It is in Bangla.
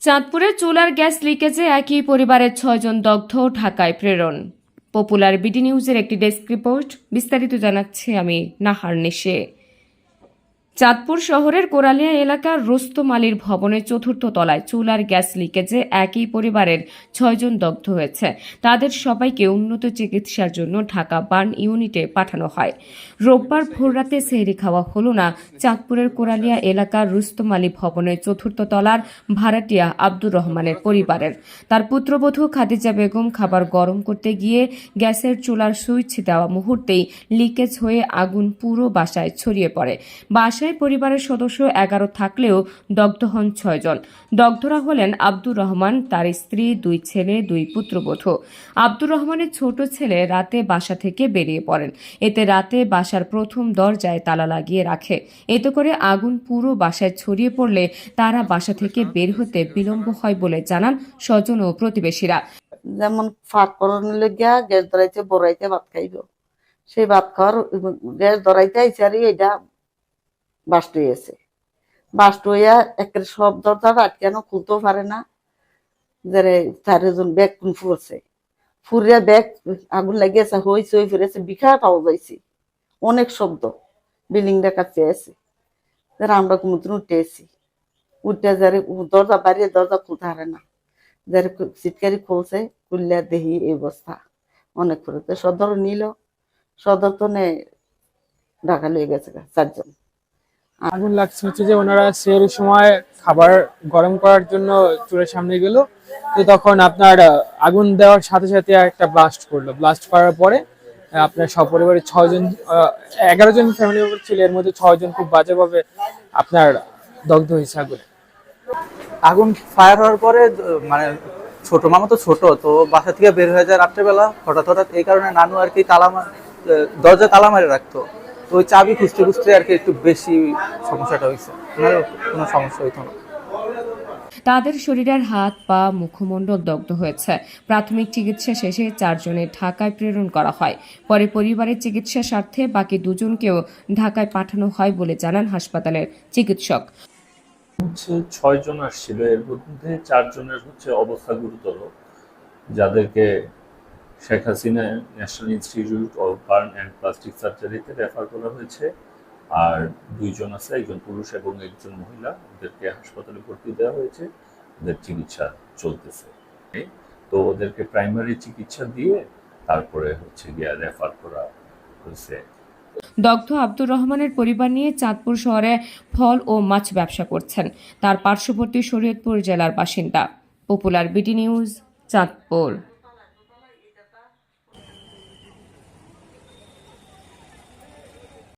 চাঁদপুরে চুলার গ্যাস লিকেজে একই পরিবারের ছয়জন দগ্ধ ঢাকায় প্রেরণ। পপুলার বিডি নিউজের একটি ডেস্ক রিপোর্ট বিস্তারিত জানাচ্ছে আমি নাহার নিশে। চাঁদপুর শহরের কোরালিয়া এলাকার রোস্তম আলীর ভবনের চতুর্থ তলায় চুলার গ্যাস লিকেজে একই পরিবারের ছয়জন দগ্ধ হয়েছে। তাদের সবাইকে উন্নত চিকিৎসার জন্য ঢাকা বার্ন ইউনিটে পাঠানো হয়। রোববার ভোররাতে সেহরি খাওয়া হলো না। চাঁদপুরের কোরালিয়া এলাকার রুস্তম আলী ভবনের চতুর্থ তলার ভাড়াটিয়া আব্দুর রহমানের পরিবারের। তার পুত্রবধূ খাদিজা বেগম খাবার গরম করতে গিয়ে গ্যাসের চুলার সুইচ দেওয়া মুহূর্তেই লিকেজ হয়ে আগুন পুরো বাসায় ছড়িয়ে পড়ে। বাসায় পরিবারের সদস্য এগারো থাকলেও দগ্ধ হন ছয়জন। দগ্ধরা হলেন আব্দুর রহমান, তার স্ত্রী, দুই ছেলে, দুই পুত্রবধূ। আব্দুর রহমানের ছোট ছেলে রাতে বাসা থেকে বেরিয়ে পড়েন। এতে রাতে বাসার প্রথম দরজায় তালা লাগিয়ে রাখে। এতে করে আগুন পুরো বাসায় ছড়িয়ে পড়লে তারা বাসা থেকে বের হতে বিলম্ব হয় বলে জানান স্বজন ও প্রতিবেশীরা। যেমন ফাঁক করানোর লেগিয়া গ্যাস ধরাইতে বড়াইতে ভাত খাইব। সেই ভাত খাওয়ার গ্যাস ধরাইতে আইসে আর এটা বাস্ট হয়েছে বাস্ট হইয়া একের সব দরজা আটকানো খুলতেও পারে না। যে চারিজন ব্যাগ কোন ফুরছে। ফুরিয়া ব্যাগ আগুন লাগিয়েছে, হই ফিরেছে বিখাট আওয়াজ হয়েছে অনেক শব্দ বিল্ডিং দেখাচ্ছে আছে। যারা আমরা কোনোদিন উঠে এসি উঠে যারে দরজা বাড়িয়ে দরজা খুলতে পারে না। যারা সিটকারি খুলছে, খুললে দেহি এই অবস্থা। অনেক করে সদর নিল। সদর তো নে ঢাকা লিয়ে গেছে চারজন। আগুন লাগছে হচ্ছে যে ওনারা সেই সময় খাবার গরম করার জন্য চুলের সামনে গেল। তো তখন আপনার আগুন দেওয়ার সাথে সাথে একটা ব্লাস্ট করল। ব্লাস্ট করার পরে আপনার সপরিবারের ছয়জন আহ, এগারো জন ফ্যামিলি মেম্বার ছিল। এর মধ্যে ছয়জন খুব বাজেভাবে আপনার দগ্ধ হয়েছে আগুনে। আগুন ফায়ার হওয়ার পরে মানে ছোট মামা তো ছোট তো বাসা থেকে বের হয়ে যায় রাত্রেবেলা। হঠাৎ হঠাৎ এই কারণে নানু আর কি তালা দরজা তালা মারে রাখতো। তো ওই চাবি খুঁজতে খুঁজতে আর কি একটু বেশি সমস্যাটা হয়েছে। কোনো সমস্যা হইতো না। তাদের শরীরের হাত পা মুখমণ্ডল দগ্ধ হয়েছে। প্রাথমিক চিকিৎসা শেষে চারজনের ঢাকায় প্রেরণ করা হয়। পরে পরিবারের চিকিৎসা স্বার্থে বাকি দুজনকেও ঢাকায় পাঠানো হয় বলে জানান হাসপাতালের চিকিৎসক। হচ্ছে ছয় জন আসছিল এর মধ্যে চারজনের হচ্ছে অবস্থা গুরুতর যাদেরকে Sheikh Hasina national institute of burn and plastic সার্জারিতে refer করা হয়েছে। আর দুইজন আছে, একজন পুরুষ এবং একজন মহিলা, ওদেরকে হাসপাতালে ভর্তি দেওয়া হয়েছে। ওদের চিকিৎসা চলতেছে। তো ওদেরকে প্রাইমারি চিকিৎসা দিয়ে তারপরে হচ্ছে গিয়া রেফার করা হয়েছে। দগ্ধ আব্দুর রহমানের পরিবার নিয়ে চাঁদপুর শহরে ফল ও মাছ ব্যবসা করছেন। তার পার্শ্ববর্তী শরীয়তপুর জেলার বাসিন্দা। Popular BD news, Chandpur.